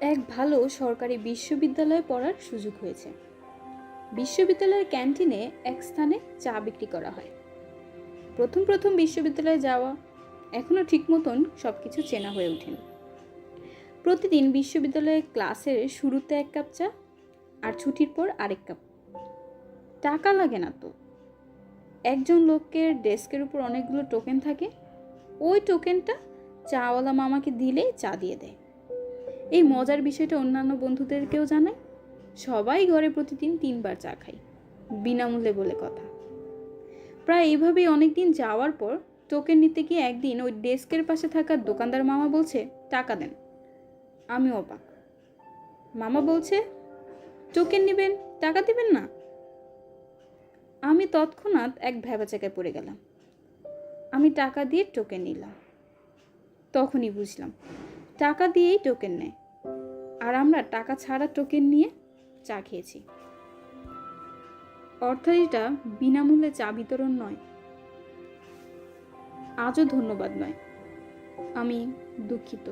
এক ভালো সরকারি বিশ্ববিদ্যালয়ে পড়ার সুযোগ হয়েছে। বিশ্ববিদ্যালয়ের ক্যান্টিনে এক স্থানে চা বিক্রি করা হয়। প্রথম প্রথম বিশ্ববিদ্যালয়ে যাওয়া এখনও ঠিক মতন সব কিছু চেনা হয়ে ওঠেনি। প্রতিদিন বিশ্ববিদ্যালয়ের ক্লাসের শুরুতে এক কাপ চা আর ছুটির পর আরেক কাপ। টাকা লাগে না তো। একজন লোকের ডেস্কের উপর অনেকগুলো টোকেন থাকে, ওই টোকেনটা চাওয়ালা মামাকে দিলেই চা দিয়ে দেয়। এই মজার বিষয়টা অন্যান্য বন্ধুদেরকেও জানায় সবাই ঘরে প্রতিদিন তিনবার চা খায় বিনামূল্যে বলে কথা। প্রায় এইভাবেই অনেক দিন যাওয়ার পর টোকেন নিতে গিয়ে একদিন ওই ডেস্কের পাশে থাকা দোকানদার মামা বলছে, টাকা দেন। আমি অবাক। মামা বলছে টোকেন নেবেন, টাকা দেবেন না? আমি তৎক্ষণাৎ এক ভ্যাবাচাকায় পড়ে গেলাম। আমি টাকা দিয়ে টোকেন নিলাম। তখনই বুঝলাম, টাকা দিয়েই টোকেন নেয়। আর আমরা টাকা ছাড়া টোকেন নিয়ে চা খেয়েছি। অর্থাৎ এটা বিনামূল্যে চা বিতরণ নয়, আজও ধন্যবাদ নয়। আমি দুঃখিত।